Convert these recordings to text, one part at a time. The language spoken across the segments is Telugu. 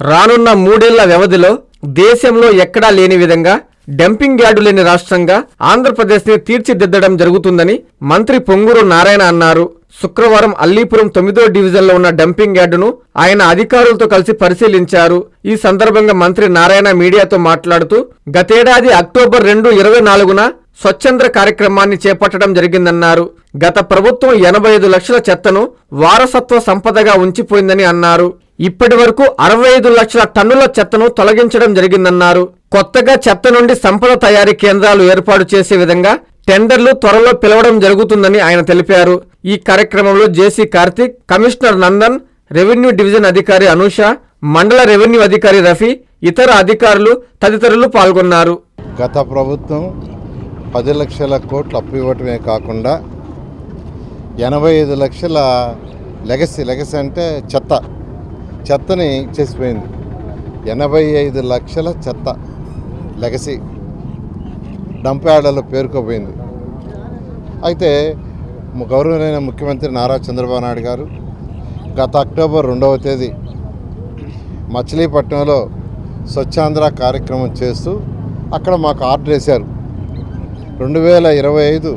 రానున్న మూడేళ్ళ వ్యవధిలో దేశంలో ఎక్కడా లేని విధంగా డంపింగ్ యార్డు లేని రాష్ట్రంగా ఆంధ్రప్రదేశ్ని తీర్చిదిద్దడం జరుగుతుందని మంత్రి పొంగూరు నారాయణ అన్నారు. శుక్రవారం అల్లీపురం తొమ్మిదో డివిజన్లో ఉన్న డంపింగ్ యార్డును ఆయన అధికారులతో కలిసి పరిశీలించారు. ఈ సందర్భంగా మంత్రి నారాయణ మీడియాతో మాట్లాడుతూ గతేడాది అక్టోబర్ రెండు ఇరవై నాలుగున స్వచ్ఛంద్ర కార్యక్రమాన్ని చేపట్టడం జరిగిందన్నారు. గత ప్రభుత్వం ఎనభై ఐదు లక్షల చెత్తను వారసత్వ సంపదగా ఉంచిపోయిందని అన్నారు. ఇప్పటి వరకు అరవై ఐదు లక్షల టన్నుల చెత్తను తొలగించడం జరిగిందన్నారు. కొత్తగా చెత్త నుండి సంపద తయారీ కేంద్రాలు ఏర్పాటు చేసే విధంగా టెండర్లు త్వరలో పిలవడం జరుగుతుందని ఆయన తెలిపారు. ఈ కార్యక్రమంలో JC Karthik commissioner Nandan revenue division అధికారి అనూష మండల రెవెన్యూ అధికారి రఫీ ఇతర అధికారులు తదితరులు పాల్గొన్నారు. గత ప్రభుత్వం పది లక్షల కోట్లు అప్పు ఇవ్వటమే కాకుండా ఎనభై ఐదు లక్షల లెగసీ లెగసీ అంటే చెత్త చెత్తని చేసిపోయింది ఎనభై ఐదు లక్షల చెత్త లెగసీ డంప్ పేరుకోపోయింది. అయితే గౌరవమైన ముఖ్యమంత్రి నారా చంద్రబాబు నాయుడు గారు గత అక్టోబర్ రెండవ తేదీ మచిలీపట్నంలో స్వచ్ఛాంధ్ర కార్యక్రమం చేస్తూ అక్కడ మాకు ఆర్డర్ వేశారు. రెండు వేల ఇరవై ఐదు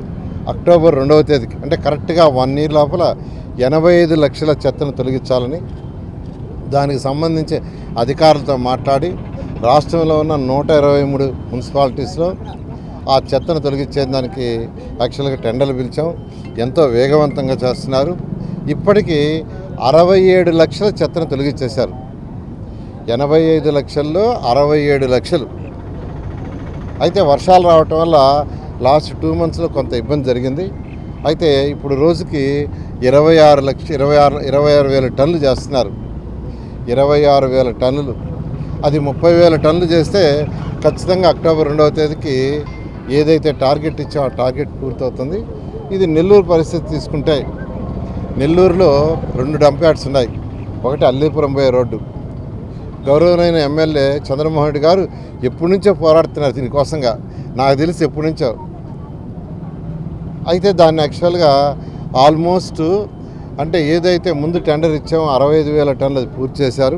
అక్టోబర్ రెండవ తేదీకి అంటే కరెక్ట్గా వన్ ఇయర్ లోపల ఎనభై ఐదు లక్షల చెత్తను తొలగించాలని దానికి సంబంధించి అధికారులతో మాట్లాడి రాష్ట్రంలో ఉన్న నూట ఇరవై మూడు మున్సిపాలిటీస్లో ఆ చెత్తను తొలగించేదానికి యాక్చువల్గా టెండర్లు పిలిచాం. ఎంతో వేగవంతంగా చేస్తున్నారు. ఇప్పటికీ అరవై ఏడు లక్షల చెత్తను తొలగించేశారు. ఎనభై ఐదు లక్షల్లో అరవై ఏడు లక్షలు. అయితే వర్షాలు రావటం వల్ల లాస్ట్ టూ మంత్స్లో కొంత ఇబ్బంది జరిగింది. అయితే ఇప్పుడు రోజుకి ఇరవై ఆరు లక్ష ఇరవై ఆరు ఇరవై ఆరు వేల టన్నులు చేస్తున్నారు. ఇరవై ఆరు వేల టన్నులు. అది ముప్పై వేల టన్నులు చేస్తే ఖచ్చితంగా అక్టోబర్ రెండవ తేదీకి ఏదైతే టార్గెట్ ఇచ్చో ఆ టార్గెట్ పూర్తవుతుంది. ఇది నెల్లూరు పరిస్థితి తీసుకుంటే నెల్లూరులో రెండు డంప్ యార్డ్స్ ఉన్నాయి. ఒకటి అల్లీపురం పోయే రోడ్డు. గౌరవమైన ఎమ్మెల్యే చంద్రమోహన్ రెడ్డి గారు ఎప్పటి నుంచో పోరాడుతున్నారు దీనికోసంగా. నాకు తెలిసి ఎప్పటి నుంచో. అయితే దాన్ని యాక్చువల్గా ఆల్మోస్ట్ అంటే ఏదైతే ముందు టెండర్ ఇచ్చామో అరవై ఐదు వేల టన్నులు అది పూర్తి చేశారు.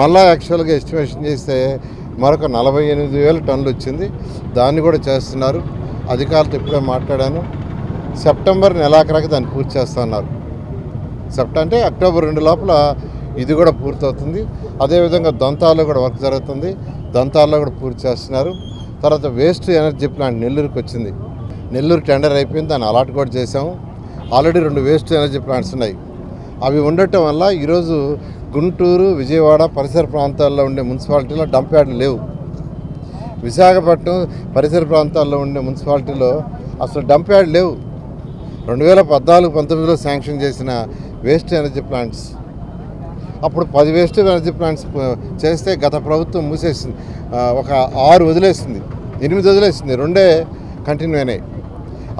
మళ్ళా యాక్చువల్గా ఎస్టిమేషన్ చేస్తే మరొక నలభై ఎనిమిది వేల టన్నులు వచ్చింది. దాన్ని కూడా చేస్తున్నారు. అధికారులతో ఇప్పుడే మాట్లాడాను. సెప్టెంబర్ నెలాఖరాకి దాన్ని పూర్తి చేస్తున్నారు సెప్ట అంటే అక్టోబర్ రెండు లోపల ఇది కూడా పూర్తవుతుంది. అదేవిధంగా దంతాల్లో కూడా వర్క్ జరుగుతుంది. దంతాల్లో కూడా పూర్తి చేస్తున్నారు. తర్వాత వేస్ట్ ఎనర్జీ ప్లాంట్ నెల్లూరుకి వచ్చింది. నెల్లూరు టెండర్ అయిపోయింది. దాన్ని అలాట్ కూడా చేసాము ఆల్రెడీ రెండు వేస్ట్ ఎనర్జీ ప్లాంట్స్ ఉన్నాయి. అవి ఉండటం వల్ల ఈరోజు గుంటూరు విజయవాడ పరిసర ప్రాంతాల్లో ఉండే మున్సిపాలిటీలో డంప్ యార్డ్లు లేవు. విశాఖపట్నం పరిసర ప్రాంతాల్లో ఉండే మున్సిపాలిటీలో అసలు డంప్ యార్డ్ లేవు. రెండు వేల పద్నాలుగు పంతొమ్మిదిలో శాంక్షన్ చేసిన వేస్ట్ ఎనర్జీ ప్లాంట్స్. అప్పుడు పది వేస్ట్ ఎనర్జీ ప్లాంట్స్ చేస్తే గత ప్రభుత్వం మూసేసింది. ఒక ఆరు వదిలేసింది. ఎనిమిది వదిలేసింది. రెండే కంటిన్యూ అయినాయి.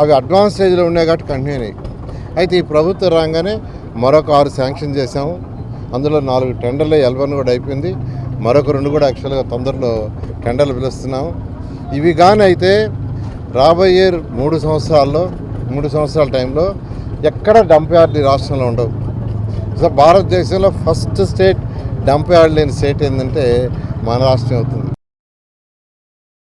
అవి అడ్వాన్స్ స్టేజ్లో ఉన్నాయి కాబట్టి కంటిన్యూ అయినాయి. అయితే ఈ ప్రభుత్వం రాగానే మరొక ఆరు శాంక్షన్ చేశాము. అందులో నాలుగు టెండర్లు ఎల్వన్ కూడా అయిపోయింది. మరొక రెండు కూడా యాక్చువల్గా తొందరలో టెండర్లు పిలుస్తున్నాము. ఇవి కానీ అయితే రాబోయే మూడు సంవత్సరాల్లో మూడు సంవత్సరాల టైంలో ఎక్కడ డంప్ యార్డ్ రాష్ట్రంలో ఉండవు. సో భారతదేశంలో ఫస్ట్ స్టేట్ డంప్ యార్డ్ లేని స్టేట్ ఏంటంటే మన రాష్ట్రం అవుతుంది.